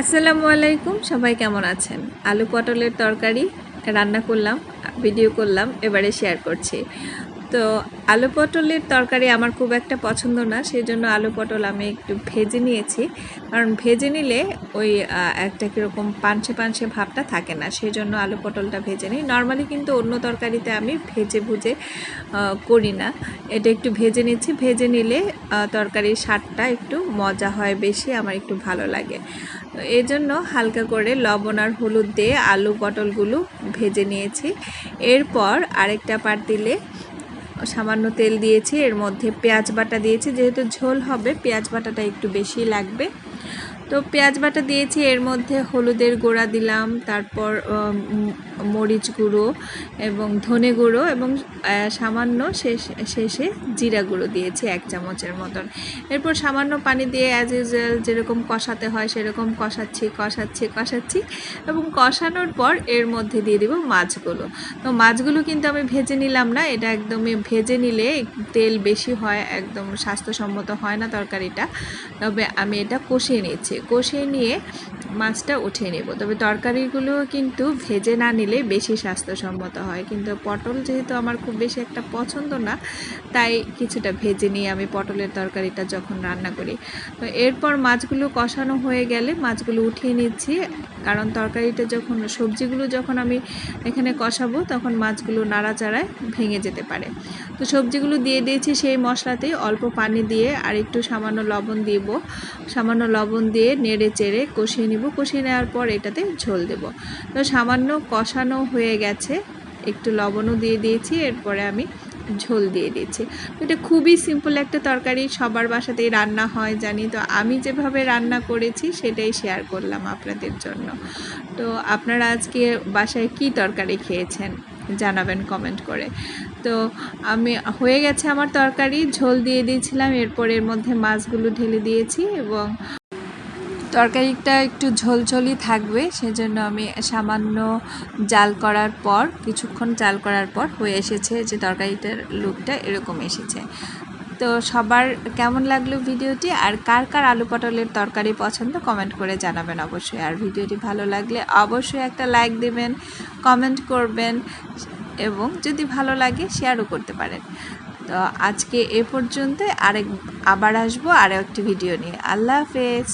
আসসালামু আলাইকুম, সবাই কেমন আছেন? আলু পটলের তরকারি রান্না করলাম, ভিডিও করলাম, এবারে শেয়ার করছি। তো আলু পটলের তরকারি আমার খুব একটা পছন্দ না সেই জন্য আলু পটল আমি একটু ভেজে নিয়েছি। কারণ ভেজে নিলে ওই একটা কীরকম পাঞ্চে পাঞ্চে ভাবটা থাকে না সেই জন্য আলু পটলটা ভেজে নিই। নর্মালি কিন্তু অন্য তরকারিতে আমি ভেজে ভুজে করি না। এটা একটু ভেজে নিচ্ছি, ভেজে নিলে তরকারির স্বাদটা একটু মজা হয় বেশি, আমার একটু ভালো লাগে। এই জন্য হালকা করে লবণ আর হলুদ দিয়ে আলু পটলগুলো ভেজে নিয়েছি। এরপর আরেকটা পাট দিলে সামান্য তেল দিয়েছি, এর মধ্যে পেঁয়াজ বাটা দিয়েছি, যেহেতু ঝোল হবে, পেঁয়াজ বাটাটা একটু বেশি লাগবে। তো পেঁয়াজ বাটা দিয়েছি, এর মধ্যে হলুদের গুঁড়া দিলাম, তারপর মরিচ গুঁড়ো এবং ধনে গুঁড়ো এবং সামান্য শেষ, শেষে জিরা গুঁড়ো দিয়েছি এক চামচের মতন। এরপর সামান্য পানি দিয়ে অ্যাজ ইউজুয়াল যেরকম কষাতে হয় সেরকম কষাচ্ছি কষাচ্ছি কষাচ্ছি এবং কষানোর পর এর মধ্যে দিয়ে দিব মাছগুলো। তো মাছগুলো কিন্তু আমি ভেজে নিলাম না, এটা একদমই ভেজে নিলে তেল বেশি হয়, একদম স্বাস্থ্যসম্মত হয় না তরকারিটা। তবে আমি এটা কষিয়ে নিচ্ছি কষিয়ে নিয়ে মাছটা উঠিয়ে নেব। তবে তরকারিগুলো কিন্তু ভেজে না নিলে বেশি স্বাস্থ্যসম্মত হয়। কিন্তু পটল যেহেতু আমার খুব বেশি একটা পছন্দ না, তাই কিছুটা ভেজে নিয়ে আমি পটলের তরকারিটা যখন রান্না করি। তো এরপর মাছগুলো কষানো হয়ে গেলে মাছগুলো উঠিয়ে নিচ্ছি। কারণ তরকারিটা যখন সবজিগুলো যখন আমি এখানে কষাবো, তখন মাছগুলো নাড়াচাড়ায় ভেঙে যেতে পারে। তো সবজিগুলো দিয়ে দিয়েছি সেই মশলাতেই অল্প পানি দিয়ে আর একটু সামান্য লবণ দিব। সামান্য লবণ দিয়ে নেড়ে চেড়ে কষিয়ে কষিয়ে নেওয়ার পর এটাতে ঝোল দেব। তো সামান্য কষানো হয়ে গেছে, একটু লবণও দিয়ে দিয়েছি, এরপরে আমি ঝোল দিয়ে দিয়েছি। এটা খুবই সিম্পল একটা তরকারি, সবার বাসাতেই রান্না হয়, জানি। তো আমি যেভাবে রান্না করেছি, সেটাই শেয়ার করলাম আপনাদের জন্য। তো আপনারা আজকে বাসায় কি তরকারি খেয়েছেন, জানাবেন কমেন্ট করে। তো আমি, হয়ে গেছে আমার তরকারি, ঝোল দিয়ে দিয়েছিলাম, এরপর এর মধ্যে মাছগুলো ঢেলে দিয়েছি এবং তরকারিটা একটু ঝোলঝোলই থাকবে, সেজন্য আমি সামান্য জাল করার পর, কিছুক্ষণ জাল করার পর হয়ে এসেছে যে তরকারিটার লুকটা এরকম এসেছে। তো সবার কেমন লাগল ভিডিওটি? আর কার কার আলু পটলের তরকারি পছন্দ কমেন্ট করে জানাবেন অবশ্যই। আর ভিডিওটি ভালো লাগলে অবশ্যই একটা লাইক দেবেন, কমেন্ট করবেন এবং যদি ভালো লাগে শেয়ারও করতে পারেন। তো আজকে এ পর্যন্ত আরেক, আবার আসব আরও একটি ভিডিও নিয়ে। আল্লাহ হাফেজ।